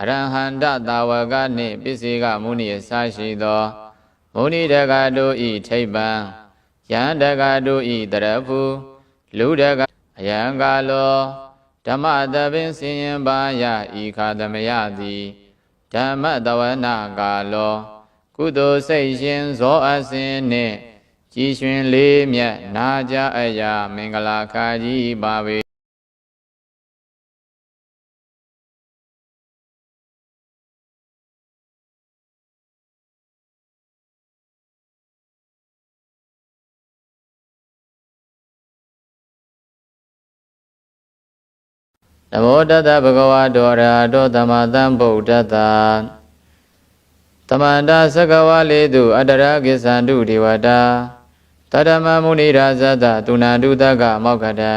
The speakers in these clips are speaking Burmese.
အရဟန္တတာဝကနှင့်ပစ္စေကမုနိအစရှိသောမုနိတကတို့ဤထိပ်ပံယန္တကတို့ဤတရဖူလူတကအယံကာလောဓမ္မတပင်စင်ရင်ပါယဤခာသမယသည်ဓမ္မတဝနာကာလောကုသိုလ်စိတ်ရှင်ဇောအစဉ်နှင့်ကြည်ရွှင်လေးမြတ်နာကြအရာမင်္ဂလာခါကြီးပါပေ နမောတတဗုဒ္ဓဝါဒောရဟတောသမသံဗုဒ္ဓတသမန္တသကဝါလေးတုအတရကိသန္တုဒေဝတာတတမမုနိရာဇတသူနာတုတကမောက္ခတံ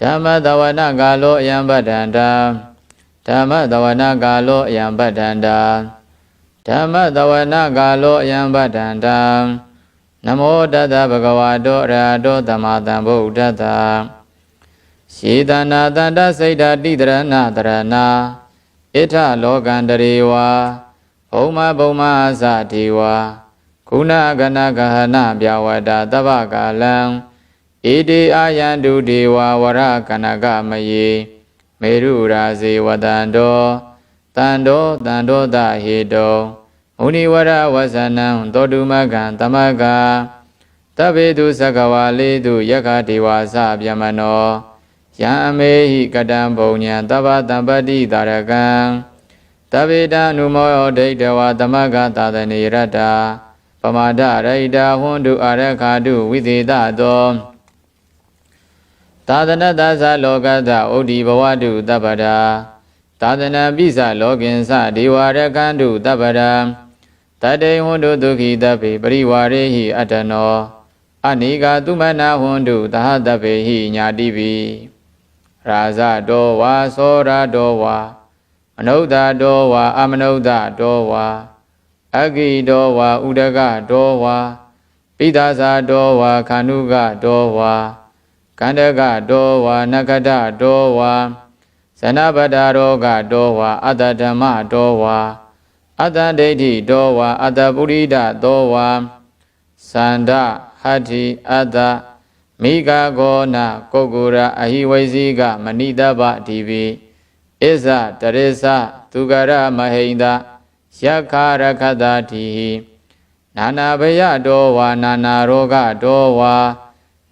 ဓမ္မတဝနာကာလောအယံပတ္တန္တာဓမ္မတဝနာကာလောအယံပတ္တန္တာဓမ္မတဝနာကာလောအယံပတ္တန္တာနမောတတဗုဒ္ဓဝါဒောရဟတောသမသံဗုဒ္ဓတ ရှေတနာတန္တစိတ်ဓာတိတရဏတရဏဣထလောကန္တရေဝါဘုံမဘုံမအစဒေဝါကုဏကနဂဟနပြဝတတဗ္ဗကာလံဣတိအာယန္တုဒေဝဝရကနကမယေမေရုရာဇေဝတန္တောတန္တောတန္တောတဟေတောမုနိဝရဝဇနံသောတုမကံသမကတဗ္ဗေတုသကဝါလေးတုယက္ခဒေဝသဗျမနော ယံအမေဟိကတံဘုံညာတဗ္ဗတံပတိတာရကံတဗ္ဗေတံနုမောဒိဋ္ဌဝသမဂသာသနေရတ္တာပမာဒရိတဟွန်တုအရခာတုဝိသေတသောသာသနတသလောကတဩဒီဘဝတုတပ္ပဒါသာသနာပိစလောကင်္စဒေဝရကံတုတပ္ပဒါတတေဟွန်တုဒုက္ခိတဗ္ဗေပရိဝါရေဟိအတ္တနောအနိကာသူမနာဟွန်တုသဟတဗ္ဗေဟိညာတိပိ ရာဇတောဝါသောရတောဝါမနုဿတောဝါအမနုဿတောဝါအဂိတောဝါဥဒကတောဝါပိသဇာတောဝါခန္ဓုကတောဝါကန္တကတောဝါနကတတောဝါဇနပတ္တရောဂတောဝါအတ္တဓမ္မတောဝါအတ္တဒိဋ္ဌိတောဝါအတ္တပုရိဒတောဝါသန္ဒဟတ္တိအတ္တ မိဂဂောနာကုတ်ကူရအဟိဝိဇိကမဏိတဗဒီပိဣဇတရေသသူကရမဟိန္ဒယက္ခရခတတိနာနာဘယတောဝါနာနာရောဂတောဝါ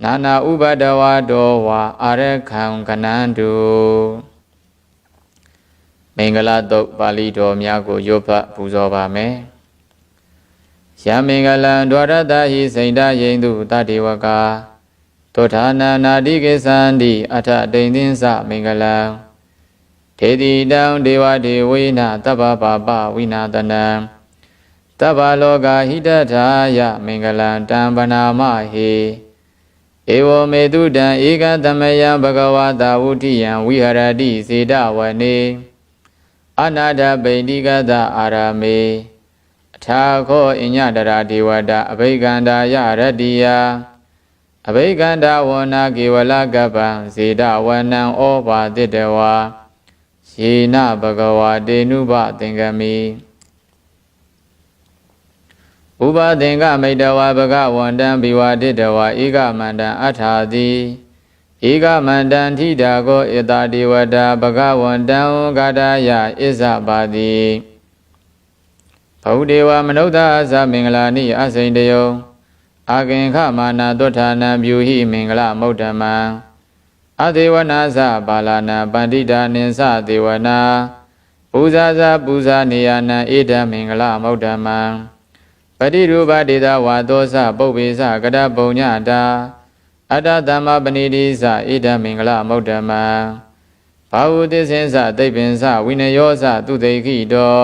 နာနာဥပဒဝါတောဝါအရခံကနန္တုမင်္ဂလာတုတ်ပါဠိတော်များကိုရွတ်ဖတ်ပူဇော်ပါမယ်ယမင်္ဂလံဒွါရတဟိစိန္ဒယိန္တုတတေဝကာ သောဌာနာနာတိကေသန္တိအထတိန်သင်းစမင်္ဂလံဒေတိတံဒေဝဒေဝိနာတဗ္ဗပါပဝိနာတနံတဗ္ဗလောကဟိတထာယမင်္ဂလံတံပနာမဟေဧဝမေတုတံဧကသမယံဘဂဝတာဝုတိယံဝိဟရတိစေတဝနေအနာဒပိဋိကတအာရမေအထာခောအညတရာဒေဝတာအဘိကန္တာယရတ္တိယ အဘိကန္တဝနာကေဝလကပံဇေဒဝနံဩဘာတိတဝါယေနဘဂဝါတေနုဘသင်္ကမိဥပသင်္ကမိတဝါဘဂဝန္တံဘိဝါတိတဝါဧကမန္တံအထာတိဧကမန္တံထိတာကောဧတာဒေဝတာဘဂဝန္တံဂါဒယဣဇပါတိဘုဒေဝမနုဿအသမင်္ဂလာနိအစိန်တယော အာကင်ခမာနာသွဋ္ဌာနံဗျူဟိမင်္ဂလမௌဓမံအသေဝနာသပါလာနာပန္တိတာနိသသေဝနာပူဇာဇာပူဇာနေယနံဧတမင်္ဂလမௌဓမံပတိရူပဒေတာဝါသောသပုပ္ပေသကတပုံညတာအတ္တသမ္မပဏိတိသဧတမင်္ဂလမௌဓမံဘာဝတိစင်္စသိပ္ပင်္စဝိနယောသသူတေခိတော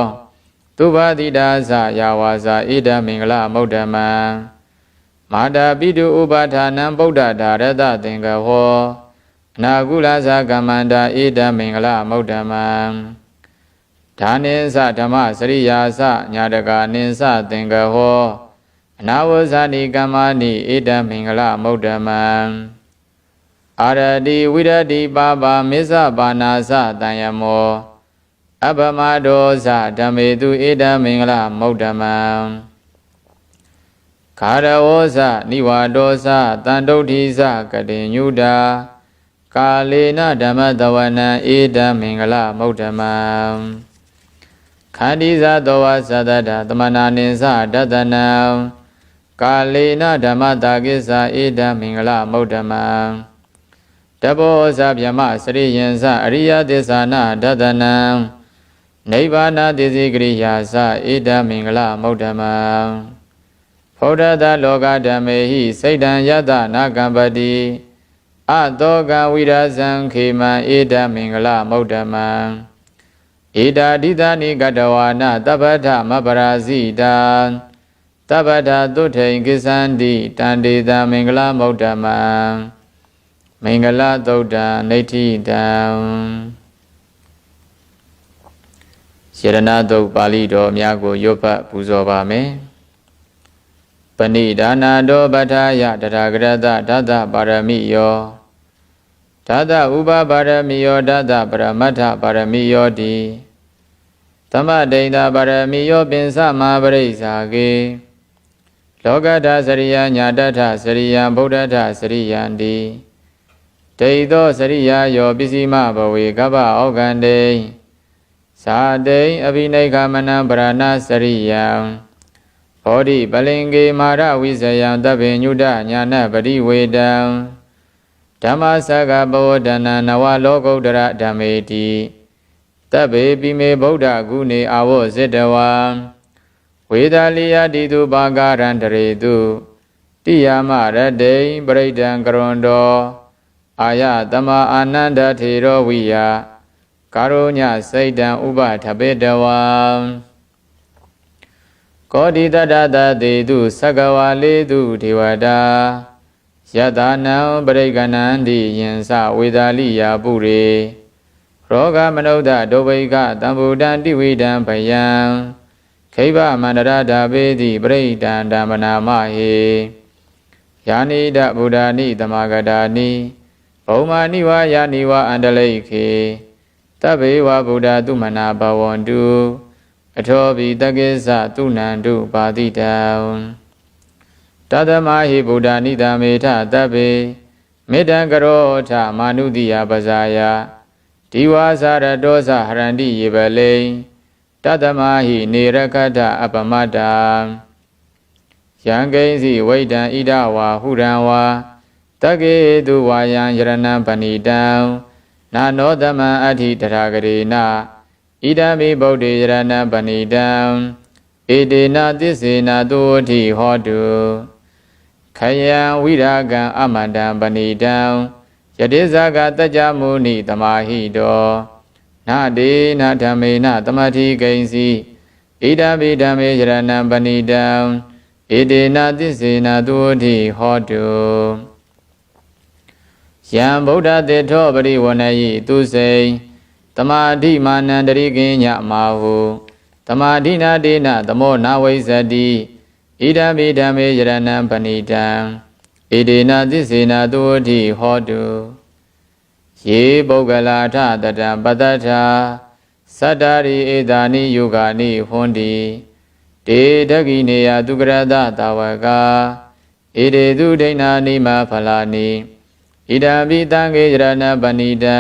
သူဘာတိတာသယာဝါဇာဧတမင်္ဂလမௌဓမံ မာတာပိတုဥပါဌာနံဗုဒ္ဓဒါရတသင်္ကဟောအနာကုလသကမ္မန္တာဧတမင်္ဂလမௌဓမံဒါနိသဓမ္မစရိယာသညာတကာနိသသင်္ကဟောအနာဝဇာနိကမ္မာနိဧတမင်္ဂလမௌဓမံအာရတိဝိရတိပါပါမစ္ဆပါဏာသတံယမောအပမဒောဇဓမ္မေတုဧတမင်္ဂလမௌဒ္ဓမံ ခါရဝောဇနိဝါဒောဇတန်တုဋ္ဌိဇကတိညုတာကာလေနဓမ္မတဝနံဧတမင်္ဂလမௌဒ္ဓမံခန္ဒီဇသောဝသတ္တသမနာနိသဒတနံကာလေနဓမ္မတာကိစ္ဆာဧတမင်္ဂလမௌဒ္ဓမံတဘောဇဗျမစရိယံဇအရိယသစ္ဆာနာဒတနံနိဗ္ဗာနတိစိကရိယာသဧတမင်္ဂလမௌဒ္ဓမံ ဖောဒတလောကဓမ္မေဟိစိတ်တံယတနာကံပတိအတောကဝိရဇံခေမံဧတမင်္ဂလမௌဒ္ဓမံဧတာဒိသနိကတဝါနတပ္ပထမပရာဇိတာတပ္ပထသုထိန်ကိသန္တိတန္တေတမင်္ဂလမௌဒ္ဓမံမင်္ဂလသုတ်တံနေဋ္ဌိတံယရဏသုတ်ပါဠိတော်များကိုရွတ်ဖတ်ပူဇော်ပါမယ် ပဏိဒါနာတောပဋ္ဌာယတထာဂရတဓာတပါရမိယောဓာတဥပပါရမိယောဓာတပရမတ္ထပါရမိယောတိသမဒိဋ္ဌပါရမိယောပင်စမပရိစ္ဆာကေလောကထစရိယညာတထစရိယံဗုဒ္ဓထစရိယံတိဒိဋ္ဌောစရိယာယောပစ္စည်းမဘဝေကပ္ပဩကန္တေသာတိအဘိနိခမနံပရဏစရိယံ ဘောဓိပလင်ကေမာရဝိဇယံတဗ္ဗညုတညာနပရိဝေတံဓမ္မစကဘောဒနာနဝလောကုတ္တရဓမ္မေတိတဗ္ဗေပိမေဗုဒ္ဓဂုဏေအာဝဇိတဝံဝေဒာလိယတိတုဘာဂရန္တရေတုတိယမရတေပရိဒံကရွန်တောအာယတမအာနန္ဒထေရောဝိယကာရုညစိတ်တံဥပထပေတဝံ ကောတိတတတတေတုသကဝါလေတုဒေဝတာယတနံပရိကဏံတိယင်စဝေဒာလိယာပုရေရောဂမနုဿဒုဗိကတံဗုဒ္ဓံတိဝိဒံဗယံခိဗမန္တရဓာပေတိပရိဒံဓမ္မနာမဟေယာနိဒဗုဒ္ဓာနိတမဂတာနိဘုံမာနိဝါယာနိဝါအန္တလိခေတဗ္ဗေဝဗုဒ္ဓတုမနာဘဝန္တု အထောပိတက္ကိသသူနန္တုပါတိတံတသမဟိဗုဒ္ဓနိတမေထတဗ္ဗေမေတ္တံကရောထမာနုတိယပဇာယဒီဝါစာရတောသဟရန္တိယေပလိတသမဟိနေရကတအပမတ္တာယံကိဉ္စီဝိဒံဣဒဝါဟုရံဝါတကေတုဝါယံယရဏံပဏိတံနာနောသမံအဋ္ဌိတရာဂရေန ဣဒံမိဗုဒ္ဓေယရဏံပဏိတံဧတေနသစ္စေနသုဝတိဟောတုခယံဝိရာဂံအမန္တံပဏိတံယတိဇာကတကြမုနိတမဟိတောနာဒေနဓမ္မေနတမတိကိဉ္စီဣဒံမိဓမ္မေယရဏံပဏိတံဧတေနသစ္စေနသုဝတိဟောတုယံဗုဒ္ဓတေထောပရိဝဏယိသူစိန် တမာဓိမာနန္တရိကိညမာဟုတမာဓိနာဒေနသမောနာဝိဇတိဣဒံမိဓမ္မေယရဏံပဏိတံဣဒေနသစ္စေနသုဝတိဟောတုယေပုဂ္ဂလာထတတံပတ္တထာသတ္တရိဧတာနိယုဂာနိဟွန်တိတေတကိနေယသူကရတတာဝကဣဒေသူဒိဋ္ဌာနိမဖလာနိဣဒံပိတံကေရဏပဏိတံ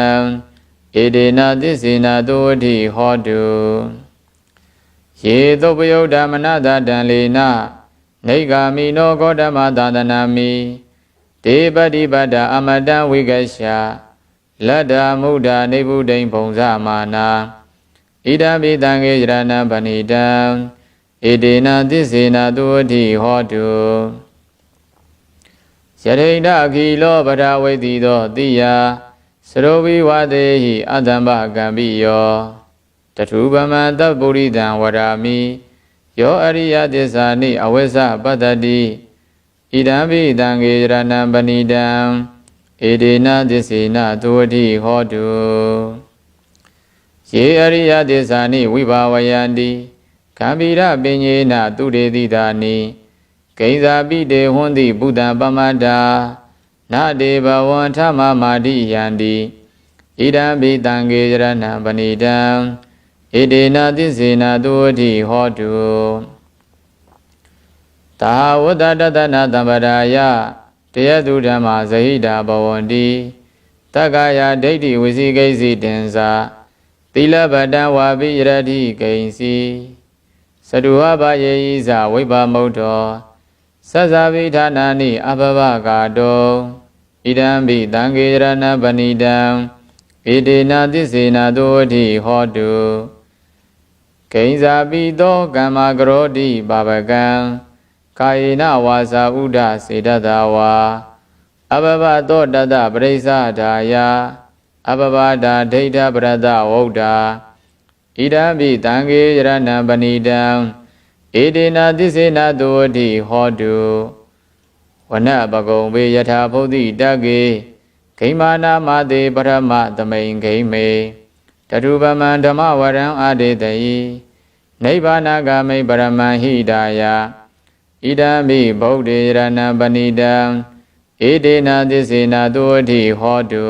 ဣဒေနသစ္စေနသုဝတိဟောတုယေသုပယုဒ္ဓမနတတံလေနနေဂာမိနောဂေါတမသာသနာမိဒေပတိပတ္တအမတံဝိကရှာလတ္တမုဒ္ဒနေဗုဒိံဘုံဇမာနာဣဒံပိတံကေရဏပဏိတံဣဒေနသစ္စေနသုဝတိဟောတုယရိဏအခိလောပဒဝိတိသောတိယ စရောဝိဝတေဟိအတ္တမကံပိယောတထုပမံတပုရိတံဝရာမိယောအရိယသစ္စာနိအဝိဇ္ဇပတ္တတိဣဒံဘိတံကေရဏံပဏိတံဧဒေနသစ္စေနသုဝတိဟောတုယေအရိယသစ္စာနိဝိဘာဝယန္တိကံဗိရပင်ညေနသူရေတိတာနိဂိဇာပိတေဟွန်တိဘုဒ္ဓပမတ္တာ နာတေဘဝံထမမာတိယန္တိဣဒံဘိတံကေရဏံပဏိတံဣတေနသစ္စေနာသူဝတိဟောတုသာဝတ္တတတနာတံပရာယတယသူဓမ္မာဇဟိတာဘဝန္တိတက္ကယာဒိဋ္ဌိဝစီကိစီတင်္စာသီလပတံဝါပိယရတိကိဉ္စီသတုဝဘယေဤဇဝိပမုဒ္ဒောသဇ္ဇဗိဌာနာနိအဘဘကာတော ဣဒံဘိတံကေရဏပဏိတံဣတေနသစ္စေနာသောတိဟောတုကိဉ္စာပိသောကမ္မကရောတိပါပကံကာယေနဝါစာဥဒစေတတဝါအဘဘသောတတပရိစ္ဆဒါယအဘဘတာဒိဋ္ဌပရတဝုဒ္ဓဣဒံဘိတံကေရဏံပဏိတံဧတေနာသစ္စေနာသောတိဟောတု ဝနပကုံဝေယထာဘုဒ္ဓိတကေဂိမာနာမတေပရမသမိန်ဂိမေတတုပမံဓမ္မဝရံအာဒေတယိနိဗ္ဗာနဂမိပရမံဟိတာယဣဒံမိဗုဒ္ဓေရဏံပဏိတံဧတေနာသစ္စေနာသောတိဟောတု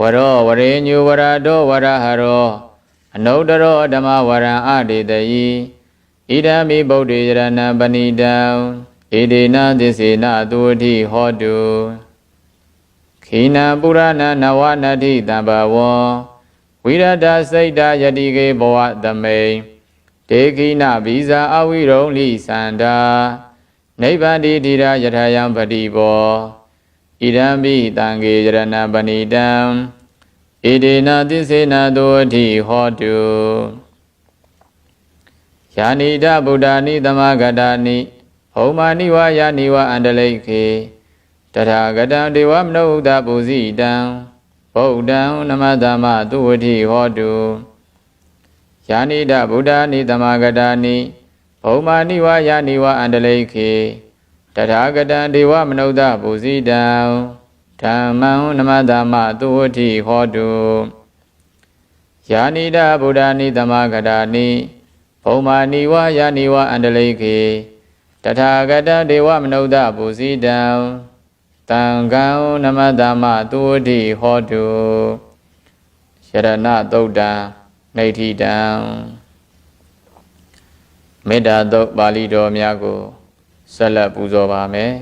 ဝရောဝရေညုဝရတောဝရဟရောအနုတ္တရောဓမ္မဝရံအတေတယိဣဒံမိဗုဒ္ဓေရဏံပဏိတံ ဧတေနာသစ္စေနာသောတိဟောတုခိနံပုရဏနဝနတိတံဘဝံဝိရဒစိတ်တယတိကေဘဝသမိန်ဒေခိနဗီဇာအဝိရုံလိသန္တာနိဗ္ဗာန်တိတိရယထာယံပတိဘောဣဒံပိတံကေယရဏပဏိတံဣဒေနသစ္စေနသောအထိဟောတုယာနိဒဗုဒ္ဓာနိသမဂတာနိ ဟောမာနိဝါယာနိဝါအန္တလိခေတထာဂတံဒေဝမနုဿပုဇိတံဗုဒ္ဓံနမတမသူဝတိဟောတုယာနိဒဗုဒ္ဓာနိသမဂတာနိဘုံမာနိဝါယာနိဝါအန္တလိခေတထာဂတံဒေဝမနုဿပုဇိတံဓမ္မံနမတမသူဝတိဟောတုယာနိဒဗုဒ္ဓာနိသမဂတာနိဘုံမာနိဝါယာနိဝါအန္တလိခေ တထာဂတံဒေဝမနုဿပုဇိတံတံကံနမတမသူဝတိဟောတုယရဏသုတ်တံနေဋ္ဌိတံမေတ္တာသုတ်ပါဠိတော်များကိုဆက်လက်ပူဇော်ပါမယ်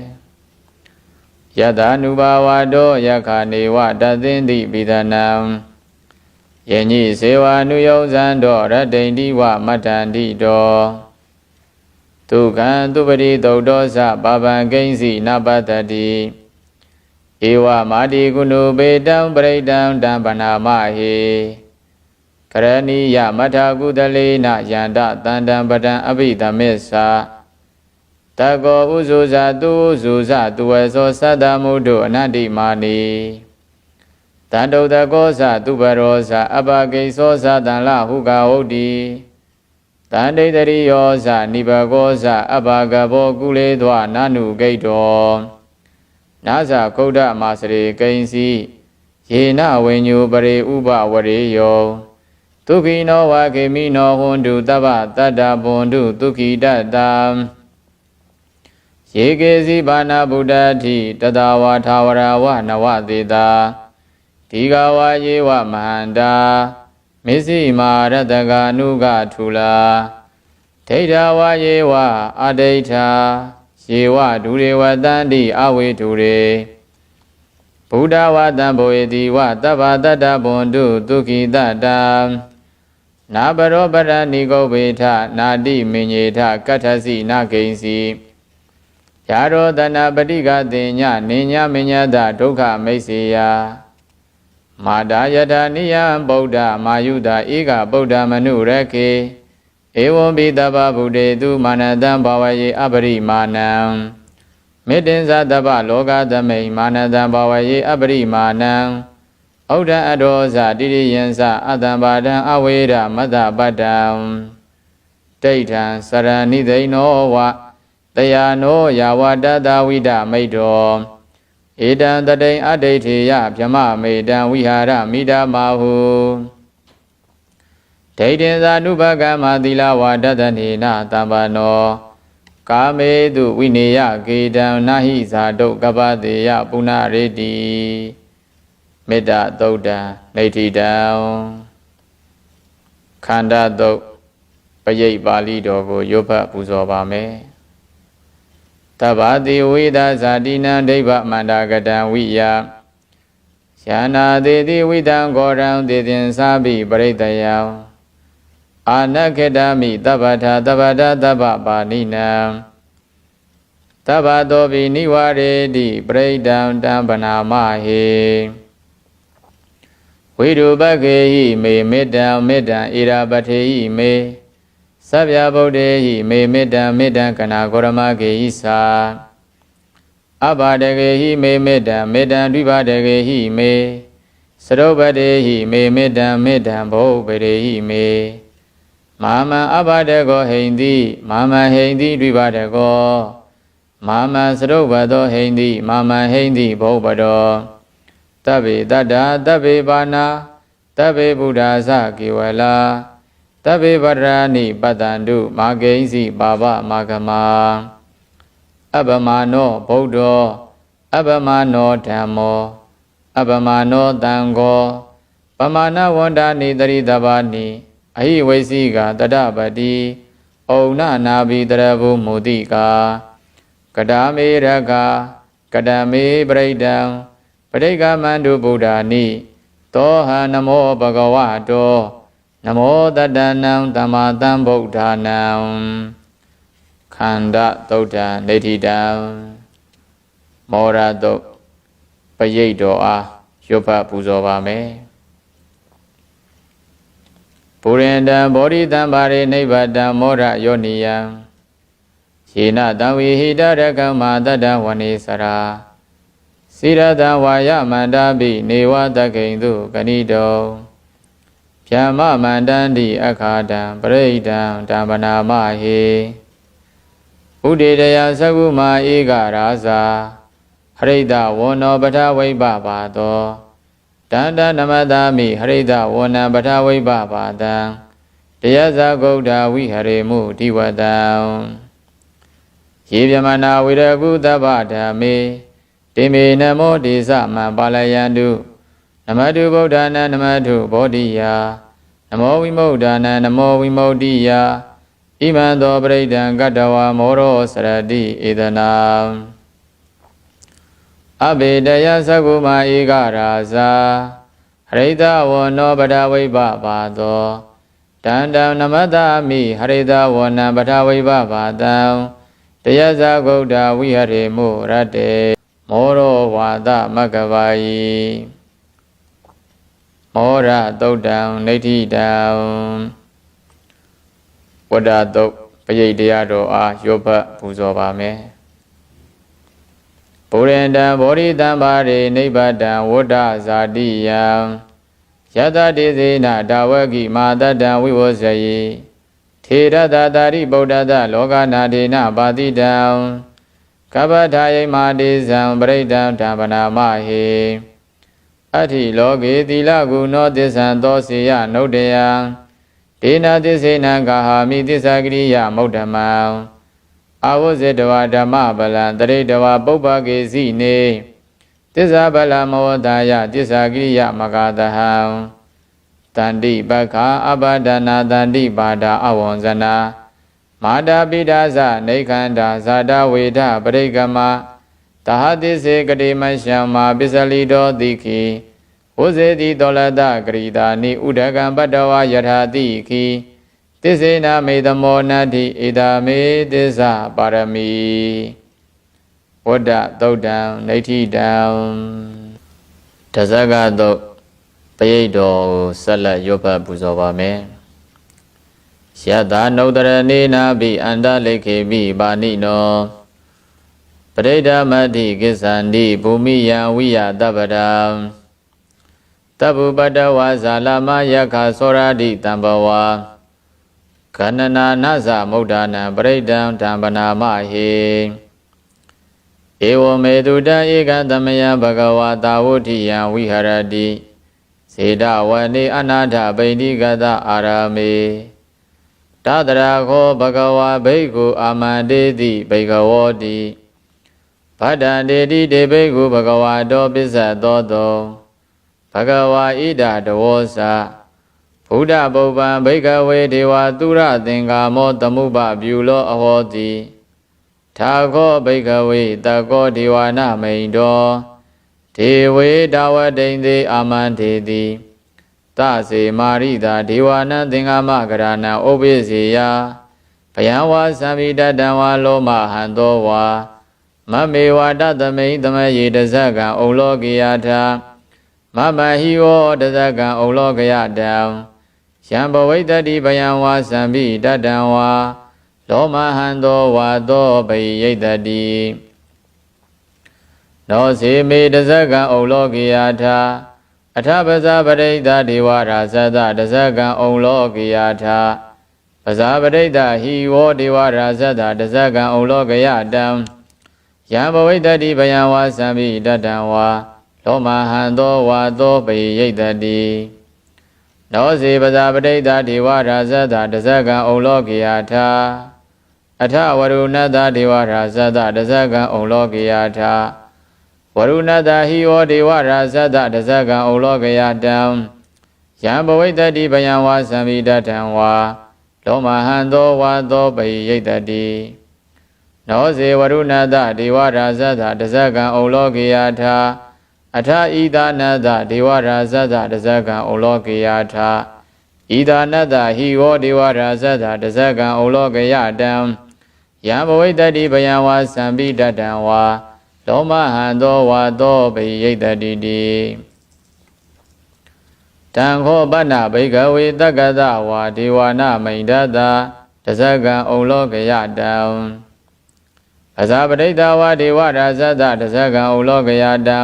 ယတာနုဘာဝတောယခာနေဝတသင်္တိပိဒနံယညိစေဝနုယောဇံတောရတ္တိန်တိဝမတ္တန္တိတော ဒုက္ခံသူပရိသုတ်တောသပပံကိဉ္စီနပတ္တတိဧဝမာတိကုဏုပေတံပရိတံတံဗနာမဟေကရဏီယမထာကုသလေနယန္တတန္တံပဒံအဘိဓမစ္ဆာတကောဥဇုဇာသူဥဇုဇသူဝေသောသတ္တမုဒ္ဒအနတ္တိမာနီတန္တုတကောဇသူပရောဇအပကိသောဇတံလဟုကဟုတ်တိ တန္တိတရိယောဇနိဘကောဇအပကဘောကုလေသောနနုဂိတ်တော်နာဇကုဒ္ဓမာစရေကိဉ္စီယေနဝိညုပရိဥပဝရေယောဒုက္ခိနောဝခေမိနောဟွန်တုတပ္ပတတ္တဘွန်တုဒုက္ခိတတ္တယေကေစီဘာနာဗုဒ္ဓတိတတဝါထာဝရဝနဝသေတာဒီဃဝါယေဝမဟန္တာ မစ္စည်းမာရတကာနုကထူလာဒိဋ္ဌဝါယေဝအဒိဋ္ဌာယေဝဒုရေဝတန္တိအဝေဒုရေဗုဒ္ဓဝါတံဘောေတိဝတဗ္ဗတတ္တဘွန်တုဒုက္ခိတတ္တနာဘရောပရဏိကုဗ္ဗေထနာတိမင်ညေထကတ္ထစီနာဂိဉ္စီယာရောတနာပฏิကတိညနိညာမညတဒုက္ခမိတ်စေယ မာတာယထာနိယံဗုဒ္ဓမာယုတာဧကဗုဒ္ဓမနုရခေဧဝံပိတဗ္ဗဗုဒေတုမာနတံဘာဝယေအပရိမာဏံမေတ္တင်္ဇတဗ္ဗလောကသမိန်မာနတံဘာဝယေအပရိမာဏံဩဒံအဒောဇတိရိယံဇအတံပါဒံအဝေရမတ္တပတ္တံဒိဋ္ဌံစရဏိသိနောဝတယာနောယာဝတတဝိဒမိတ်တော် ဧတံတတိန်အဋိဋ္ဌေယဗြမမေတံဝိဟာရမိဒမာဟုဒိဋ္ဌင်သာနုဘကမသီလဝါဒတနေနတမ္ပနော ကာမေတုဝိနေယကေတံနာဟိဇာတုကပတေယပုဏ္ဏရေတိမေတ္တာသုတ်တံနေတိတံခန္ဓာတုတ်ပရိတ်ပါဠိတော်ကိုရွတ်ဖတ်ပူဇော်ပါမယ် တဗ္ဗတိဝိဒဇာတိနံဒိဗ္ဗမန္တာကတံဝိယယာနာတိတိဝိတံဂောရံတေတင်သာဘိပရိတယံအာနခေတမိတဗ္ဗထာတဗ္ဗတာတဗ္ဗပါဏိနံတဗ္ဗတောပိနိဝရေတိပရိဒံတံဗနာမဟေဝိရုပကေဟိမေမေတ္တံမေတ္တံဣရာပထေဟိမေ သဗ္ဗဗုဒ္ဓေဟိမေမေတ္တံမေတ္တံကနာဂောရမကေဟိသာအဘာတကေဟိမေမေတ္တံမေတ္တံဒွိဘာတကေဟိမေသရုပတေဟိမေမေတ္တံမေတ္တံဘောပရေဟိမေမာမံအဘာတကောဟိန္တိမာမံဟိန္တိဒွိဘာတကောမာမံသရုပသောဟိန္တိမာမံဟိန္တိဘောပတောတဗ္ဗေတတ္တာတဗ္ဗေပါဏာတဗ္ဗေဗုဒ္ဓါသကေဝလာ တဗ္ဗေဗရဏိပတ္တန္တုမာဂိဉ္စီပါပမာဂမအပမနောဗုဒ္ဓောအပမနောဓမ္မော အပမနောတံဃောပမာဏဝန္ဒာနိတရိတဘာနိအဟိဝိစီကတတပတိဩနနာဘိတရဘုမုတိကာကဒါမေရကကဒမေပရိဒံပဋိကမန္တုဗုဒ္ဓာနိသောဟနမောဘဂဝတော နမောတတနံသမ္မာသမ္ဗုဒ္ဓနံခန္ဓာသုတ်တံနေတိတံမောရတုတ်ပရိတ်တော်အားရွတ်ဖတ်ပူဇော်ပါမယ်ပုရိန္တံဘောဓိတံပါရိနိဗ္ဗတံမောရယောနိယံယေနတံဝိဟိတရကမ္မာတတ္တဝနေစရာစိရတံဝါယမန္တာပိနေဝတကိဉ္တုဂဏိတော ဗျာမမန္တန္တိအခါတံပရိဒံဓမ္မနာမဟေဥဒေတယသကုမာဧကရာဇာဟရိတဝန္နောပထဝိပပါသောတန္တနမတာမိဟရိတဝန္နပထဝိပပါတံတရားဇဂုဒ္ဓဝိဟရေမှုဒီဝတံယေပြမနာဝိရကုသဗ္ဗဓမ္မေတိမေနမောဒေသမံပါလယန္တု နမတုဗုဒ္ဓနာနမတုဘောဓိယာနမောဝိမု ക്ത နာနမောဝိမု ക്തി ယာဣမံသောပရိဒံကတ္တဝါမောရောစရတိဧဒနာအဘေတယသကုမာဧကရာဇာဟရိတဝနောပဒဝိပပါသောတန္တံနမတမိဟရိတဝနံပထဝိပပါတံတယဇဂုဒ္ဓဝိဟရေမုရတ္တေမောရောဝါဒမဂ္ဂပါယီ မောရသုတ်တံနေဋ္ဌိတံဝဒသုတ်ပရိတ်တရားတော်အားရောဘတ်ပူဇော်ပါမယ်ဗုရန္တံဗောဓိတံပါရိနိဗ္ဗတံဝဒ္ဒဇာတိယံယတတိစေနဒါဝကိမာတတံဝိဝဇယေထေရတတာရိဗုဒ္ဓတလောကနာဒေနပါတိတံကပ္ပထာယိမာတိဇံပရိဒံဓမ္မနာမဟေ အဋ္ဌိလောကေသီလကုနောသစ္ဆံသောစေယနုဒ္ဒယံဒေနာသစ္စေနံကာဟာမိသစ္စာကရိယမௌဓမံအာဝဇ္ဇတဝဓမ္မဗလံတရိတဝပုပ္ပကေစီနေသစ္စာဗလမောဒါယသစ္စာကရိယမဂတဟံတန္တိပက္ခအပဒနာတန္တိပါဒအဝံဇနာမာတာပိဒါဇနေခန္ဓာဇာတဝေဒပရိကမ တဟတိစေကတိမရှံမာပစ္စလိတောတိခိဝဇေတိတောလတဂရိတာနိဥဒကံပတ္တဝယထာတိခိသစ္စေနာမေသမောနတ္တိဧတာမေသစ္စာပါရမီဝဒ္ဒသုတ်တံနေဋ္ဌိတံတဇဂသုတ်ပရိတ်တော်ကိုဆက်လက်ရွတ်ဖတ်ပူဇော်ပါမယ်ယတနုဒရဏေနာဘိအန္တလိခေဘိပါဏိနော ပရိဒမတ္တိကိစ္ဆန္တိဘူမိယံဝိယတပ္ပဒံတဗ္ဗပတ္တဝါဇာလမယခသောရတိတံဘဝခန္နနာနသမုဒ္ဒနာပရိဒံဓမ္ပနာမဟေဧဝမေတုတံဧကသမယဘဂဝါတာဝုဋ္ဌိယံဝိဟရတိစေတဝနေအနာထဗိန္ဒီကတအာရမေတတရာခောဘဂဝါဘိက္ခုအာမန္တေတိဘိကဝောတိ ဗဒ္ဒံတေတိတေဘိက္ခုဘဂဝါတောပစ္စသောတောဘဂဝါဣဒတဝောသဘဗုဒ္ဓဗုပ္ပံဘိကဝေဒေဝသုရသင်္ကာမောတမှုပပြုလောအဟောတိထာခောဘိကဝေတကောဒေဝနာမိန်တော်ဒေဝေဒဝတိန်သေးအာမန္တေတိသစေမာရိတာဒေဝနံသင်္ကာမကရဏံဥပိစေယဘယံဝါသံမိတတံဝါလောမဟံသောဝါ မမေဝတသမိန်သမယေတဇကံဩလောကိယထာမမဟိဝောတဇကံဩလောကယတံယံဘဝိတ္တိဘယံဝါသံမိတတံဝါလောမဟံသောဝါသောပိယိတတိနောစေမေတဇကံဩလောကိယထာအထပဇာပရိဒဒေဝရာဇတတဇကံဩလောကိယထာပဇာပရိဒဟိဝောဒေဝရာဇတတဇကံဩလောကယတံ ယံဘဝိတ္တိဘယံဝါသံမိတတံဝါလောမဟံသောဝါသောပိယိတတိနောစေပဇာပရိဒဒေဝရာဇတတဇကံဩလောကိယထာအထဝရုဏတဒေဝရာဇတတဇကံဩလောကိယထာဝရုဏတဟိဝဒေဝရာဇတတဇကံဩလောကယတံယံဘဝိတ္တိဘယံဝါသံမိတတံဝါလောမဟံသောဝါသောပိယိတတိ နောဇေဝရုဏတဒေဝရာဇတတဇကံဩလောကေယထာအထဣဒနတဒေဝရာဇတတဇကံဩလောကေယထာဣဒနတဟိဝောဒေဝရာဇတတဇကံဩလောကယတံယံဘဝိတ္တိဘယံဝါသံပိတတံဝါလောမဟံသောဝါသောပိယိတတိတိတံခောပဏ္ဏဘိကဝေတက္ကသဝါဒေဝနာမိန်ဒတတဇကံဩလောကယတံ အဇာပဋိတဝါဒေဝရာဇတတဇကံဩလောကယတံ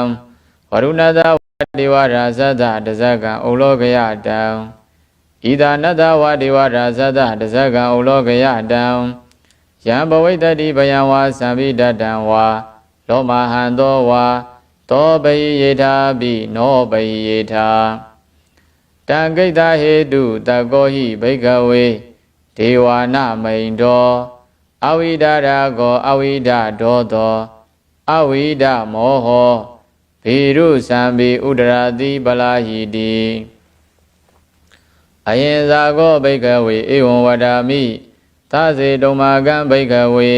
ဝရုဏတဝါဒေဝရာဇတတဇကံဩလောကယတံဣဒာနတဝါဒေဝရာဇတတဇကံဩလောကယတံယံဘဝိတ္တိဘယံဝါသံပိတတံဝါလောမဟံသောဝါသောပိယေထာပိနောပိယေထာတံကိတ္တဟေတုတကောဟိဘိကဝေဒေဝနာမိန်တော် အဝိဒရာကောအဝိဒဒောသောအဝိဒမောဟောဗေရုသံဘိဥဒရာတိပလာဟိတိအယင်ဇာကောဘိကဝေဧဝံဝဒာမိသစေတုံမာကံဘိကဝေ